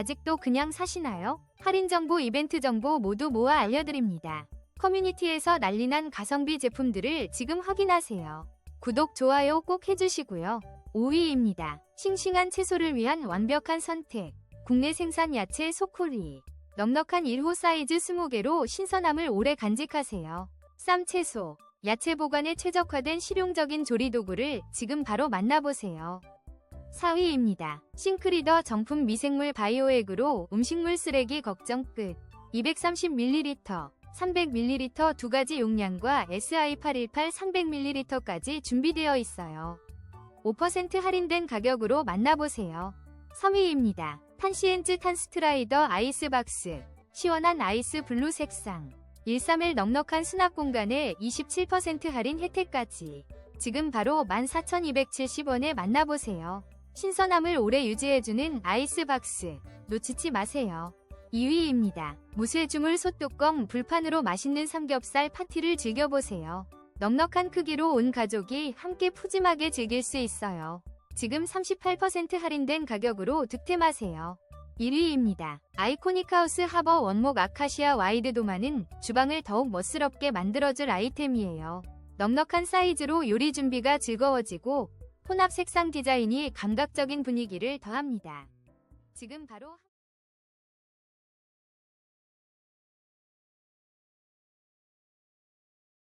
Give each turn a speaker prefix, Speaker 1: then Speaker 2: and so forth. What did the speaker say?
Speaker 1: 아직도 그냥 사시나요? 할인 정보, 이벤트 정보 모두 모아 알려드립니다. 커뮤니티에서 난리난 가성비 제품들을 지금 확인하세요. 구독, 좋아요 꼭 해주시고요. 5위입니다. 싱싱한 채소를 위한 완벽한 선택. 국내 생산 야채 소쿠리. 넉넉한 1호 사이즈 20개로 신선함을 오래 간직하세요. 쌈 채소. 야채 보관에 최적화된 실용적인 조리 도구를 지금 바로 만나보세요. 4위입니다. 싱크리더 정품 미생물 바이오액으로 음식물 쓰레기 걱정 끝. 230ml, 300ml 두 가지 용량과 SI818 300ml까지 준비되어 있어요. 5% 할인된 가격으로 만나보세요. 3위입니다. 탄시엔즈 탄스트라이더 아이스박스. 시원한 아이스 블루 색상. 131 넉넉한 수납 공간에 27% 할인 혜택까지. 지금 바로 14,270원에 만나보세요. 신선함을 오래 유지해주는 아이스박스. 놓치지 마세요. 2위입니다. 무쇠주물 솥뚜껑 불판으로 맛있는 삼겹살 파티를 즐겨보세요. 넉넉한 크기로 온 가족이 함께 푸짐하게 즐길 수 있어요. 지금 38% 할인된 가격으로 득템하세요. 1위입니다. 아이코닉 하우스 하버 원목 아카시아 와이드 도마는 주방을 더욱 멋스럽게 만들어줄 아이템이에요. 넉넉한 사이즈로 요리 준비가 즐거워지고 혼합 색상 디자인이 감각적인 분위기를 더합니다. 지금 바로